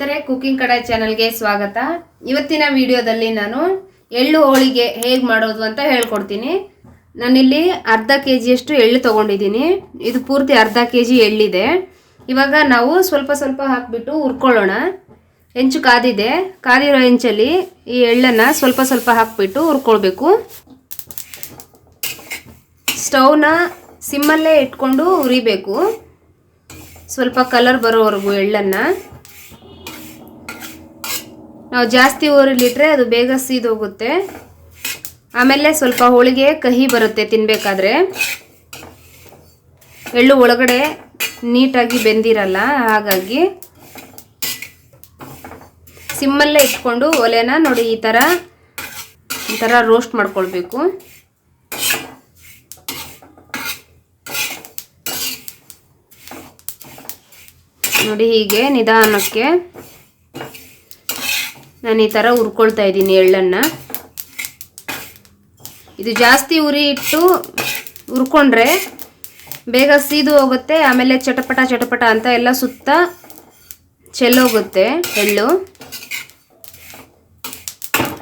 ಸ್ನೇಹಿತರೆ ಕುಕಿಂಗ್ ಕಡೆ ಚಾನಲ್ಗೆ ಸ್ವಾಗತ. ಇವತ್ತಿನ ವಿಡಿಯೋದಲ್ಲಿ ನಾನು ಎಳ್ಳು ಹೋಳಿಗೆ ಹೇಗೆ ಮಾಡೋದು ಅಂತ ಹೇಳ್ಕೊಡ್ತೀನಿ. ನಾನಿಲ್ಲಿ ಅರ್ಧ ಕೆ ಜಿಯಷ್ಟು ಎಳ್ಳು ತೊಗೊಂಡಿದ್ದೀನಿ. ಇದು ಪೂರ್ತಿ ಅರ್ಧ ಕೆ ಜಿ ಎಳ್ಳಿದೆ. ಇವಾಗ ನಾವು ಸ್ವಲ್ಪ ಸ್ವಲ್ಪ ಹಾಕಿಬಿಟ್ಟು ಹುರ್ಕೊಳ್ಳೋಣ. ಹೆಂಚು ಕಾದಿದೆ. ಕಾದಿರೋ ಹೆಂಚಲ್ಲಿ ಈ ಎಳ್ಳನ್ನು ಸ್ವಲ್ಪ ಸ್ವಲ್ಪ ಹಾಕಿಬಿಟ್ಟು ಹುರ್ಕೊಳ್ಬೇಕು. ಸ್ಟೌವ್ನ ಸಿಮ್ಮಲ್ಲೇ ಇಟ್ಕೊಂಡು ಉರಿಬೇಕು ಸ್ವಲ್ಪ ಕಲರ್ ಬರೋವರೆಗೂ ಎಳ್ಳನ್ನು. ನಾವು ಜಾಸ್ತಿ ಊರಲ್ಲಿಟ್ಟರೆ ಅದು ಬೇಗ ಸೀದೋಗುತ್ತೆ. ಆಮೇಲೆ ಸ್ವಲ್ಪ ಹೋಳಿಗೆ ಕಹಿ ಬರುತ್ತೆ ತಿನ್ನಬೇಕಾದ್ರೆ ಎಳ್ಳು ಒಳಗಡೆ ನೀಟಾಗಿ ಬೆಂದಿರಲ್ಲ, ಹಾಗಾಗಿ. ಸಿಮ್ಮಲ್ಲೇ ಇಟ್ಕೊಂಡು ಒಲೆನ ನೋಡಿ ಈ ಥರ ಈ ಥರ ರೋಸ್ಟ್ ಮಾಡ್ಕೊಳ್ಬೇಕು. ನೋಡಿ ಹೀಗೆ ನಿಧಾನಕ್ಕೆ. ನಾನು ಈ ಥರ ಹುರ್ಕೊಳ್ತಾ ಇದ್ದೀನಿ ಎಳ್ಳನ್ನು. ಇದು ಜಾಸ್ತಿ ಉರಿ ಇಟ್ಟು ಹುರ್ಕೊಂಡ್ರೆ ಬೇಗ ಸೀದು ಹೋಗುತ್ತೆ, ಆಮೇಲೆ ಚಟಪಟ ಚಟಪಟ ಅಂತ ಎಲ್ಲ ಸುತ್ತ ಚೆಲ್ಲೋಗುತ್ತೆ ಎಳ್ಳು.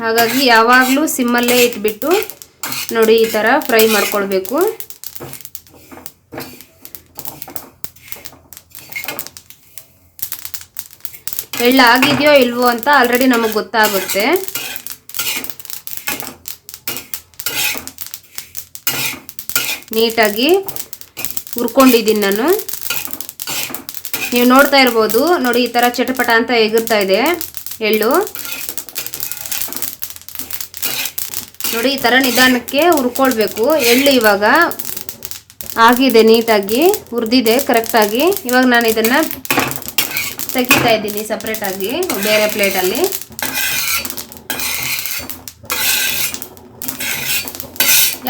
ಹಾಗಾಗಿ ಯಾವಾಗಲೂ ಸಿಮ್ಮಲ್ಲೇ ಇಟ್ಬಿಟ್ಟು ನೋಡಿ ಈ ಥರ ಫ್ರೈ ಮಾಡ್ಕೊಳ್ಬೇಕು. ಎಳ್ಳು ಆಗಿದೆಯೋ ಇಲ್ವೋ ಅಂತ ಆಲ್ರೆಡಿ ನಮಗೆ ಗೊತ್ತಾಗುತ್ತೆ. ನೀಟಾಗಿ ಹುರ್ಕೊಂಡಿದ್ದೀನಿ ನಾನು. ನೀವು ನೋಡ್ತಾ ಇರ್ಬೋದು, ನೋಡಿ ಈ ಥರ ಚಟಪಟ ಅಂತ ಎಗುರ್ತಾ ಇದೆ ಎಳ್ಳು. ನೋಡಿ ಈ ಥರ ನಿಧಾನಕ್ಕೆ ಹುರ್ಕೊಳ್ಬೇಕು. ಎಳ್ಳು ಇವಾಗ ಆಗಿದೆ ನೀಟಾಗಿ, ಹುರಿದಿದೆ ಕರೆಕ್ಟಾಗಿ ಇವಾಗ ನಾನು ಇದನ್ನು ತೆಗಿತಾ ಇದ್ದೀನಿ ಸಪ್ರೇಟಾಗಿ ಬೇರೆ ಪ್ಲೇಟಲ್ಲಿ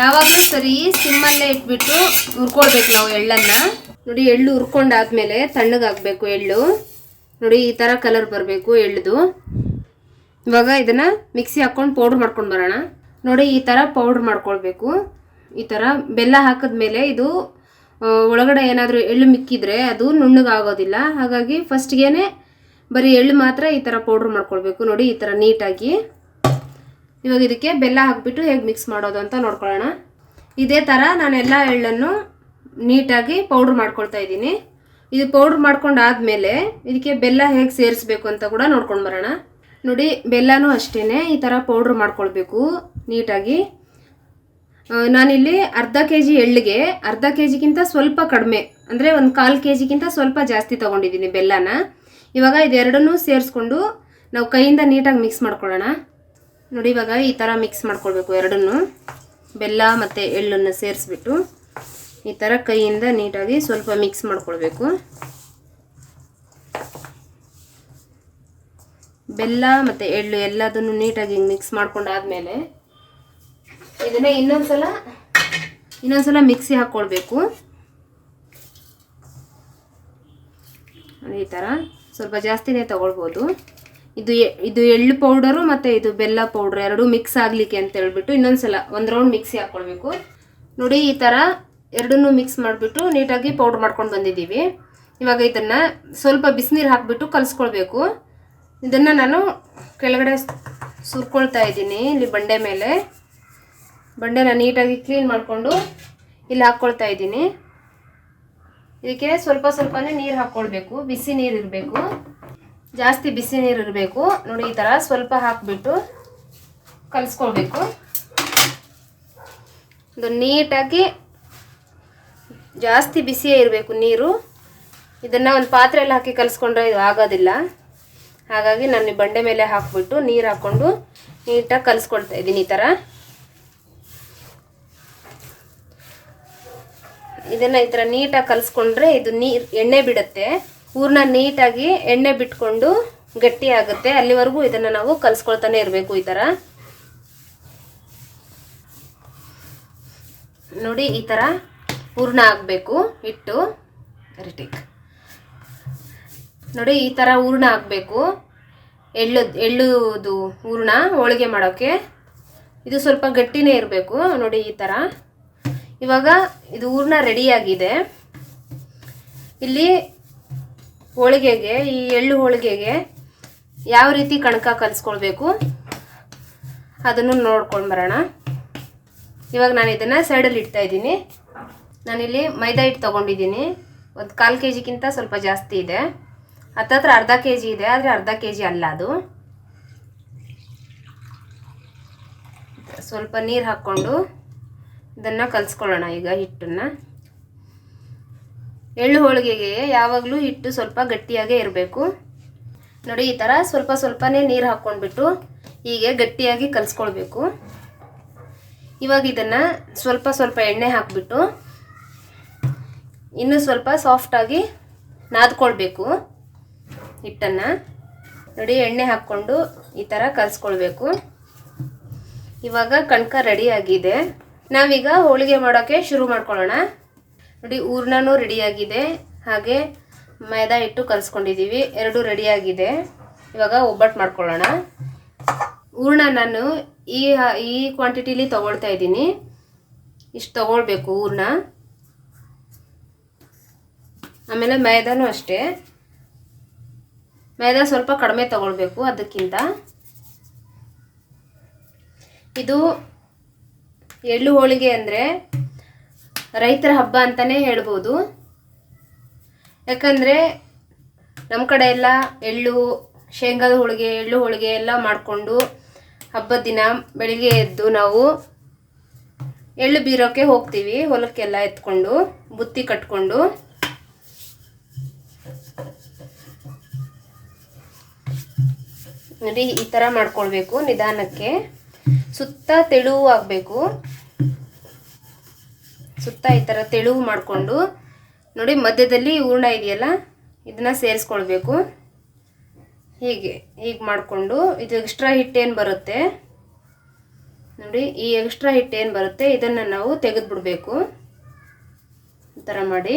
ಯಾವಾಗಲೂ ಸರಿ ಸಿಮ್ಮಲ್ಲೇ ಇಟ್ಬಿಟ್ಟು ಹುರ್ಕೊಳ್ಬೇಕು ನಾವು ಎಳ್ಳನ್ನು. ನೋಡಿ, ಎಳ್ಳು ಹುರ್ಕೊಂಡಾದ್ಮೇಲೆ ತಣ್ಣಗಾಗಬೇಕು ಎಳ್ಳು. ನೋಡಿ, ಈ ಥರ ಕಲರ್ ಬರಬೇಕು ಎಳ್ಳುದು. ಇವಾಗ ಇದನ್ನು ಮಿಕ್ಸಿ ಹಾಕ್ಕೊಂಡು ಪೌಡ್ರ್ ಮಾಡ್ಕೊಂಡು ಬರೋಣ. ನೋಡಿ, ಈ ಥರ ಪೌಡ್ರ್ ಮಾಡ್ಕೊಳ್ಬೇಕು. ಈ ಥರ ಬೆಲ್ಲ ಹಾಕಿದ್ಮೇಲೆ ಇದು ಒಳಗಡೆ ಏನಾದರೂ ಎಳ್ಳು ಮಿಕ್ಕಿದ್ರೆ ಅದು ನುಣ್ಣಗಾಗೋದಿಲ್ಲ. ಹಾಗಾಗಿ ಫಸ್ಟ್ಗೆ ಬರೀ ಎಳ್ಳು ಮಾತ್ರ ಈ ಥರ ಪೌಡ್ರ್ ಮಾಡ್ಕೊಳ್ಬೇಕು. ನೋಡಿ ಈ ಥರ ನೀಟಾಗಿ. ಇವಾಗ ಇದಕ್ಕೆ ಬೆಲ್ಲ ಹಾಕ್ಬಿಟ್ಟು ಹೇಗೆ ಮಿಕ್ಸ್ ಮಾಡೋದು ಅಂತ ನೋಡ್ಕೊಳ್ಳೋಣ. ಇದೇ ಥರ ನಾನು ಎಲ್ಲ ಎಳ್ಳನ್ನು ನೀಟಾಗಿ ಪೌಡ್ರ್ ಮಾಡ್ಕೊಳ್ತಾ ಇದ್ದೀನಿ. ಇದು ಪೌಡ್ರ್ ಮಾಡ್ಕೊಂಡು ಆದಮೇಲೆ ಇದಕ್ಕೆ ಬೆಲ್ಲ ಹೇಗೆ ಸೇರಿಸ್ಬೇಕು ಅಂತ ಕೂಡ ನೋಡ್ಕೊಂಡು ಬರೋಣ. ನೋಡಿ, ಬೆಲ್ಲನೂ ಅಷ್ಟೇ ಈ ಥರ ಪೌಡ್ರ್ ಮಾಡ್ಕೊಳ್ಬೇಕು ನೀಟಾಗಿ. ನಾನಿಲ್ಲಿ ಅರ್ಧ ಕೆ ಜಿ ಎಳ್ಳಿಗೆ ಅರ್ಧ ಕೆ ಜಿಗಿಂತ ಸ್ವಲ್ಪ ಕಡಿಮೆ, ಅಂದರೆ ಒಂದು ಕಾಲು ಕೆ ಜಿಗಿಂತ ಸ್ವಲ್ಪ ಜಾಸ್ತಿ ತೊಗೊಂಡಿದ್ದೀನಿ ಬೆಲ್ಲನ. ಇವಾಗ ಇದೆರಡನ್ನೂ ಸೇರಿಸ್ಕೊಂಡು ನಾವು ಕೈಯಿಂದ ನೀಟಾಗಿ ಮಿಕ್ಸ್ ಮಾಡ್ಕೊಳ್ಳೋಣ. ನೋಡಿ, ಇವಾಗ ಈ ಥರ ಮಿಕ್ಸ್ ಮಾಡ್ಕೊಳ್ಬೇಕು ಎರಡನ್ನೂ. ಬೆಲ್ಲ ಮತ್ತು ಎಳ್ಳನ್ನು ಸೇರಿಸ್ಬಿಟ್ಟು ಈ ಥರ ಕೈಯಿಂದ ನೀಟಾಗಿ ಸ್ವಲ್ಪ ಮಿಕ್ಸ್ ಮಾಡ್ಕೊಳ್ಬೇಕು. ಬೆಲ್ಲ ಮತ್ತು ಎಳ್ಳು ಎಲ್ಲದನ್ನು ನೀಟಾಗಿ ಮಿಕ್ಸ್ ಮಾಡ್ಕೊಂಡಾದ್ಮೇಲೆ ಇದನ್ನ ಇನ್ನೊಂದ್ಸಲ ಇನ್ನೊಂದ್ಸಲ ಮಿಕ್ಸಿ ಹಾಕ್ಕೊಳ್ಬೇಕು. ಈ ಥರ ಸ್ವಲ್ಪ ಜಾಸ್ತಿನೇ ತಗೊಳ್ಬೋದು. ಇದು ಇದು ಎಳ್ಳು ಪೌಡರು ಮತ್ತು ಇದು ಬೆಲ್ಲ ಪೌಡ್ರ್ ಎರಡೂ ಮಿಕ್ಸ್ ಆಗಲಿಕ್ಕೆ ಅಂತ ಹೇಳ್ಬಿಟ್ಟು ಇನ್ನೊಂದ್ಸಲ ಒಂದು ರೌಂಡ್ ಮಿಕ್ಸಿ ಹಾಕ್ಕೊಳ್ಬೇಕು. ನೋಡಿ, ಈ ಥರ ಎರಡನ್ನೂ ಮಿಕ್ಸ್ ಮಾಡಿಬಿಟ್ಟು ನೀಟಾಗಿ ಪೌಡ್ರ್ ಮಾಡ್ಕೊಂಡು ಬಂದಿದ್ದೀವಿ. ಇವಾಗ ಇದನ್ನು ಸ್ವಲ್ಪ ಬಿಸಿನೀರು ಹಾಕಿಬಿಟ್ಟು ಕಲಿಸ್ಕೊಳ್ಬೇಕು. ಇದನ್ನು ನಾನು ಕೆಳಗಡೆ ಸುರ್ಕೊಳ್ತಾ ಇದ್ದೀನಿ, ಇಲ್ಲಿ ಬಂಡೆ ಮೇಲೆ. ಬಂಡೆನ ನೀಟಾಗಿ ಕ್ಲೀನ್ ಮಾಡಿಕೊಂಡು ಇಲ್ಲಿ ಹಾಕ್ಕೊಳ್ತಾ ಇದ್ದೀನಿ. ಇದಕ್ಕೆ ಸ್ವಲ್ಪ ಸ್ವಲ್ಪನೇ ನೀರು ಹಾಕ್ಕೊಳ್ಬೇಕು. ಬಿಸಿ ನೀರು ಇರಬೇಕು. ಜಾಸ್ತಿ ಬಿಸಿ ನೀರು ಇರಬೇಕು. ನೋಡಿ ಈ ಥರ ಸ್ವಲ್ಪ ಹಾಕಿಬಿಟ್ಟು ಕಲಿಸ್ಕೊಳ್ಬೇಕು. ಇದು ನೀಟಾಗಿ ಜಾಸ್ತಿ ಬಿಸಿಯೇ ಇರಬೇಕು ನೀರು. ಇದನ್ನು ಒಂದು ಪಾತ್ರೆಯಲ್ಲಿ ಹಾಕಿ ಕಲಿಸ್ಕೊಂಡ್ರೆ ಇದು ಆಗೋದಿಲ್ಲ. ಹಾಗಾಗಿ ನಾನು ಬಂಡೆ ಮೇಲೆ ಹಾಕ್ಬಿಟ್ಟು ನೀರು ಹಾಕ್ಕೊಂಡು ನೀಟಾಗಿ ಕಲಿಸ್ಕೊಳ್ತಾ ಇದ್ದೀನಿ ಈ ಥರ ಇದನ್ನು ಈ ಥರ ನೀಟಾಗಿ ಕಲಿಸ್ಕೊಂಡ್ರೆ ಇದು ನೀರು, ಎಣ್ಣೆ ಬಿಡುತ್ತೆ. ಊರ್ನ ನೀಟಾಗಿ ಎಣ್ಣೆ ಬಿಟ್ಕೊಂಡು ಗಟ್ಟಿ ಆಗುತ್ತೆ. ಅಲ್ಲಿವರೆಗೂ ಇದನ್ನು ನಾವು ಕಲಿಸ್ಕೊಳ್ತಾನೆ ಇರಬೇಕು ಈ ಥರ ನೋಡಿ, ಈ ಥರ ಹೂರ್ಣ ಆಗಬೇಕು ಹಿಟ್ಟು ರಿಟಿಕ್ ನೋಡಿ, ಈ ಥರ ಹೂರ್ಣ ಆಗಬೇಕು. ಎಳ್ಳು, ಎಳ್ಳುದು ಹೂರ್ಣ ಹೋಳಿಗೆ ಮಾಡೋಕ್ಕೆ ಇದು ಸ್ವಲ್ಪ ಗಟ್ಟಿನೇ ಇರಬೇಕು. ನೋಡಿ, ಈ ಥರ ಇವಾಗ ಇದು ಹೂರ್ಣ ರೆಡಿಯಾಗಿದೆ ಇಲ್ಲಿ ಹೋಳಿಗೆಗೆ, ಈ ಎಳ್ಳು ಹೋಳಿಗೆಗೆ ಯಾವ ರೀತಿ ಕಣಕ ಕಲಿಸ್ಕೊಳ್ಬೇಕು ಅದನ್ನು ನೋಡ್ಕೊಂಡು ಬರೋಣ. ಇವಾಗ ನಾನು ಇದನ್ನು ಸೈಡಲ್ಲಿ ಇಡ್ತಾ ಇದ್ದೀನಿ. ನಾನಿಲ್ಲಿ ಮೈದಾ ಹಿಟ್ಟು ತೊಗೊಂಡಿದ್ದೀನಿ. ಒಂದು ಕಾಲು ಕೆ ಜಿಗಿಂತ ಸ್ವಲ್ಪ ಜಾಸ್ತಿ ಇದೆ. ಹತ್ತತ್ರ ಅರ್ಧ ಕೆ ಜಿ ಇದೆ, ಆದರೆ ಅರ್ಧ ಕೆ ಜಿ ಅಲ್ಲ ಅದು. ಸ್ವಲ್ಪ ನೀರು ಹಾಕ್ಕೊಂಡು ಇದನ್ನು ಕಲಿಸ್ಕೊಳ್ಳೋಣ ಈಗ ಹಿಟ್ಟನ್ನು. ಎಳ್ಳು ಹೋಳಿಗೆಗೆ ಯಾವಾಗಲೂ ಹಿಟ್ಟು ಸ್ವಲ್ಪ ಗಟ್ಟಿಯಾಗೇ ಇರಬೇಕು. ನೋಡಿ, ಈ ಥರ ಸ್ವಲ್ಪ ಸ್ವಲ್ಪನೇ ನೀರು ಹಾಕ್ಕೊಂಡ್ಬಿಟ್ಟು ಹೀಗೆ ಗಟ್ಟಿಯಾಗಿ ಕಲಿಸ್ಕೊಳ್ಬೇಕು. ಇವಾಗ ಇದನ್ನು ಸ್ವಲ್ಪ ಸ್ವಲ್ಪ ಎಣ್ಣೆ ಹಾಕಿಬಿಟ್ಟು ಇನ್ನೂ ಸ್ವಲ್ಪ ಸಾಫ್ಟಾಗಿ ನಾದ್ಕೊಳ್ಬೇಕು ಹಿಟ್ಟನ್ನು. ನೋಡಿ, ಎಣ್ಣೆ ಹಾಕ್ಕೊಂಡು ಈ ಥರ ಕಲಿಸ್ಕೊಳ್ಬೇಕು. ಇವಾಗ ಕಣ್ಕ ರೆಡಿಯಾಗಿದೆ ನಾವೀಗ ಹೋಳಿಗೆ ಮಾಡೋಕ್ಕೆ ಶುರು ಮಾಡ್ಕೊಳ್ಳೋಣ. ನೋಡಿ ಹೂರ್ಣನೂ ರೆಡಿಯಾಗಿದೆ. ಹಾಗೆ ಮೈದಾ ಹಿಟ್ಟು ಕಲಿಸ್ಕೊಂಡಿದ್ದೀವಿ ಎರಡು ರೆಡಿಯಾಗಿದೆ. ಇವಾಗ ಒಬ್ಬಟ್ಟು ಮಾಡ್ಕೊಳ್ಳೋಣ. ಹೂರ್ಣ ನಾನು ಈ ಈ ಕ್ವಾಂಟಿಟಿಲಿ ತೊಗೊಳ್ತಾ ಇದ್ದೀನಿ. ಇಷ್ಟು ತೊಗೊಳ್ಬೇಕು ಹೂರ್ಣ ಆಮೇಲೆ ಮೈದಾನೂ ಅಷ್ಟೇ. ಮೈದಾ ಸ್ವಲ್ಪ ಕಡಿಮೆ ತೊಗೊಳ್ಬೇಕು ಅದಕ್ಕಿಂತ. ಇದು ಎಳ್ಳು ಹೋಳಿಗೆ ಅಂದರೆ ರೈತರ ಹಬ್ಬ ಅಂತಲೇ ಹೇಳ್ಬೋದು. ಯಾಕಂದರೆ ನಮ್ಮ ಕಡೆ ಎಲ್ಲ ಎಳ್ಳು, ಶೇಂಗಾದ ಹೋಳಿಗೆ, ಎಳ್ಳು ಹೋಳಿಗೆ ಎಲ್ಲ ಮಾಡಿಕೊಂಡು ಹಬ್ಬದ ದಿನ ಬೆಳಿಗ್ಗೆ ಎದ್ದು ನಾವು ಎಳ್ಳು ಬೀರೋಕ್ಕೆ ಹೋಗ್ತೀವಿ. ಹೊಲಕ್ಕೆಲ್ಲ ಎತ್ಕೊಂಡು, ಬುತ್ತಿ ಕಟ್ಕೊಂಡು. ನೋಡಿ, ಈ ಥರ ಮಾಡ್ಕೊಳ್ಬೇಕು ನಿಧಾನಕ್ಕೆ. ಸುತ್ತ ತೆಳುವು ಆಗಬೇಕು. ಸುತ್ತ ಈ ಥರ ತೆಳುವು ಮಾಡಿಕೊಂಡು, ನೋಡಿ ಮಧ್ಯದಲ್ಲಿ ಹೂರ್ಣ ಇದೆಯಲ್ಲ, ಇದನ್ನ ಸೇರಿಸ್ಕೊಳ್ಬೇಕು. ಹೀಗೆ ಹೀಗೆ ಮಾಡಿಕೊಂಡು, ಇದು ಎಕ್ಸ್ಟ್ರಾ ಹಿಟ್ಟೇನು ಬರುತ್ತೆ? ನೋಡಿ, ಈ ಎಕ್ಸ್ಟ್ರಾ ಹಿಟ್ಟೇನು ಬರುತ್ತೆ? ಇದನ್ನು ನಾವು ತೆಗೆದುಬಿಡ್ಬೇಕು. ಈ ಥರ ಮಾಡಿ.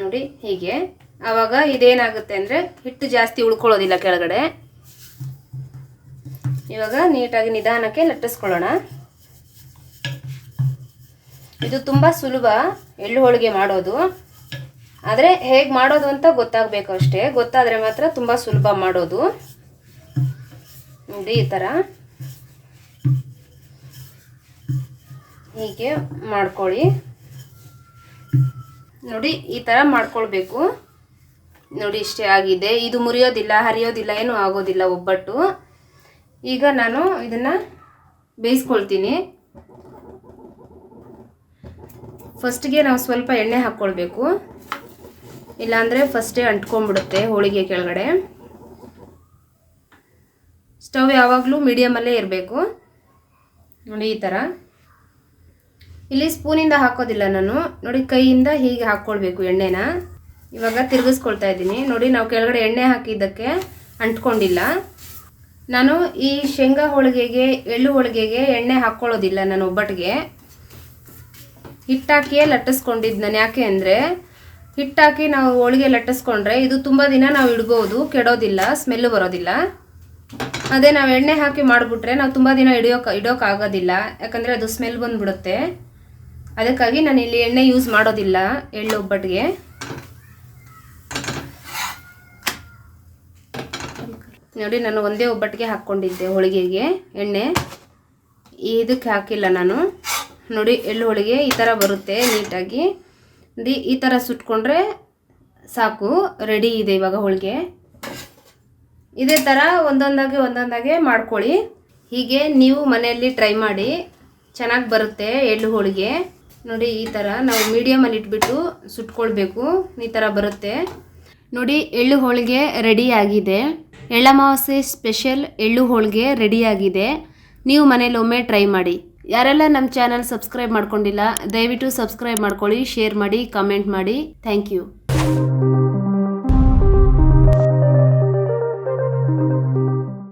ನೋಡಿ, ಹೀಗೆ. ಆವಾಗ ಇದೇನಾಗುತ್ತೆ ಅಂದರೆ ಹಿಟ್ಟು ಜಾಸ್ತಿ ಉಳ್ಕೊಳ್ಳೋದಿಲ್ಲ ಕೆಳಗಡೆ. ಇವಾಗ ನೀಟಾಗಿ ನಿಧಾನಕ್ಕೆ ಲಟ್ಟಿಸ್ಕೊಳ್ಳೋಣ. ಇದು ತುಂಬ ಸುಲಭ ಎಳ್ಳು ಹೋಳಿಗೆ ಮಾಡೋದು. ಆದರೆ ಹೇಗೆ ಮಾಡೋದು ಅಂತ ಗೊತ್ತಾಗಬೇಕು ಅಷ್ಟೇ. ಗೊತ್ತಾದರೆ ಮಾತ್ರ ತುಂಬ ಸುಲಭ ಮಾಡೋದು. ನೋಡಿ ಈ ಥರ ಹೀಗೆ ಮಾಡ್ಕೊಳ್ಳಿ. ನೋಡಿ ಈ ಥರ ಮಾಡ್ಕೊಳ್ಬೇಕು. ನೋಡಿ ಇಷ್ಟೇ ಆಗಿದೆ. ಇದು ಮುರಿಯೋದಿಲ್ಲ, ಹರಿಯೋದಿಲ್ಲ, ಏನೂ ಆಗೋದಿಲ್ಲ ಒಬ್ಬಟ್ಟು. ಈಗ ನಾನು ಇದನ್ನು ಬೇಯಿಸ್ಕೊಳ್ತೀನಿ. ಫಸ್ಟ್ಗೆ ನಾವು ಸ್ವಲ್ಪ ಎಣ್ಣೆ ಹಾಕ್ಕೊಳ್ಬೇಕು. ಇಲ್ಲಾಂದರೆ ಫಸ್ಟೇ ಅಂಟ್ಕೊಂಡ್ಬಿಡುತ್ತೆ ಹೋಳಿಗೆ ಕೆಳಗಡೆ. ಸ್ಟವ್ ಯಾವಾಗಲೂ ಮೀಡಿಯಮಲ್ಲೇ ಇರಬೇಕು. ನೋಡಿ ಈ ಥರ ಇಲ್ಲಿ ಸ್ಪೂನಿಂದ ಹಾಕೋದಿಲ್ಲ ನಾನು. ನೋಡಿ ಕೈಯಿಂದ ಹೀಗೆ ಹಾಕ್ಕೊಳ್ಬೇಕು ಎಣ್ಣೆನ. ಇವಾಗ ತಿರುಗಿಸ್ಕೊಳ್ತಾ ಇದ್ದೀನಿ. ನೋಡಿ ನಾವು ಕೆಳಗಡೆ ಎಣ್ಣೆ ಹಾಕಿದ್ದಕ್ಕೆ ಅಂಟ್ಕೊಂಡಿಲ್ಲ. ನಾನು ಈ ಶೇಂಗಾ ಹೋಳಿಗೆಗೆ, ಎಳ್ಳು ಹೋಳಿಗೆಗೆ ಎಣ್ಣೆ ಹಾಕ್ಕೊಳ್ಳೋದಿಲ್ಲ ನಾನು ಒಬ್ಬಟ್ಟಿಗೆ ಹಿಟ್ಟಾಕಿಯೇ ಲಟ್ಟಿಸ್ಕೊಂಡಿದ್ದು ನಾನು ಯಾಕೆ ಅಂದರೆ, ಹಿಟ್ಟಾಕಿ ನಾವು ಹೋಳಿಗೆ ಲಟ್ಟಿಸ್ಕೊಂಡ್ರೆ ಇದು ತುಂಬ ದಿನ ನಾವು ಇಡ್ಬೋದು, ಕೆಡೋದಿಲ್ಲ ಸ್ಮೆಲ್ಲು ಬರೋದಿಲ್ಲ. ಅದೇ ನಾವು ಎಣ್ಣೆ ಹಾಕಿ ಮಾಡಿಬಿಟ್ರೆ ನಾವು ತುಂಬ ದಿನ ಇಡಿಯೋಕೆ ಇಡೋಕ್ಕಾಗೋದಿಲ್ಲ ಯಾಕಂದರೆ ಅದು ಸ್ಮೆಲ್ ಬಂದುಬಿಡುತ್ತೆ. ಅದಕ್ಕಾಗಿ ನಾನು ಇಲ್ಲಿ ಎಣ್ಣೆ ಯೂಸ್ ಮಾಡೋದಿಲ್ಲ, ಎಳ್ಳು ಒಬ್ಬಟ್ಟಿಗೆ ನೋಡಿ, ನಾನು ಒಂದೇ ಒಬ್ಬಟ್ಟಿಗೆ ಹಾಕ್ಕೊಂಡಿದ್ದೆ ಹೋಳಿಗೆಗೆ ಎಣ್ಣೆ. ಇದಕ್ಕೆ ಹಾಕಿಲ್ಲ ನಾನು. ನೋಡಿ, ಎಳ್ಳು ಹೋಳಿಗೆ ಈ ಥರ ಬರುತ್ತೆ ನೀಟಾಗಿ. ದಿ, ಈ ಥರ ಸುಟ್ಕೊಂಡ್ರೆ ಸಾಕು, ರೆಡಿ ಇದೆ ಇವಾಗ ಹೋಳಿಗೆ. ಇದೇ ಥರ ಒಂದೊಂದಾಗಿ ಒಂದೊಂದಾಗೆ ಮಾಡ್ಕೊಳ್ಳಿ. ಹೀಗೆ ನೀವು ಮನೆಯಲ್ಲಿ ಟ್ರೈ ಮಾಡಿ, ಚೆನ್ನಾಗಿ ಬರುತ್ತೆ ಎಳ್ಳು ಹೋಳಿಗೆ. ನೋಡಿ, ಈ ಥರ ನಾವು ಮೀಡಿಯಮಲ್ಲಿ ಇಟ್ಬಿಟ್ಟು ಸುಟ್ಕೊಳ್ಬೇಕು, ಈ ಥರ ಬರುತ್ತೆ. ನೋಡಿ, ಎಳ್ಳು ಹೋಳಿಗೆ ರೆಡಿ ಆಗಿದೆ. ಎಳ್ಳಮಾವಾಸ್ಯೆ ಸ್ಪೆಷಲ್ ಎಳ್ಳು ಹೋಳಿಗೆ ರೆಡಿಯಾಗಿದೆ ನೀವು ಮನೇಲಿ ಒಮ್ಮೆ ಟ್ರೈ ಮಾಡಿ. ಯಾರೆಲ್ಲ ನಮ್ಮ ಚಾನಲ್ ಸಬ್ಸ್ಕ್ರೈಬ್ ಮಾಡ್ಕೊಂಡಿಲ್ಲ, ದಯವಿಟ್ಟು ಸಬ್ಸ್ಕ್ರೈಬ್ ಮಾಡ್ಕೊಳ್ಳಿ ಶೇರ್ ಮಾಡಿ ಕಮೆಂಟ್ ಮಾಡಿ. Thank you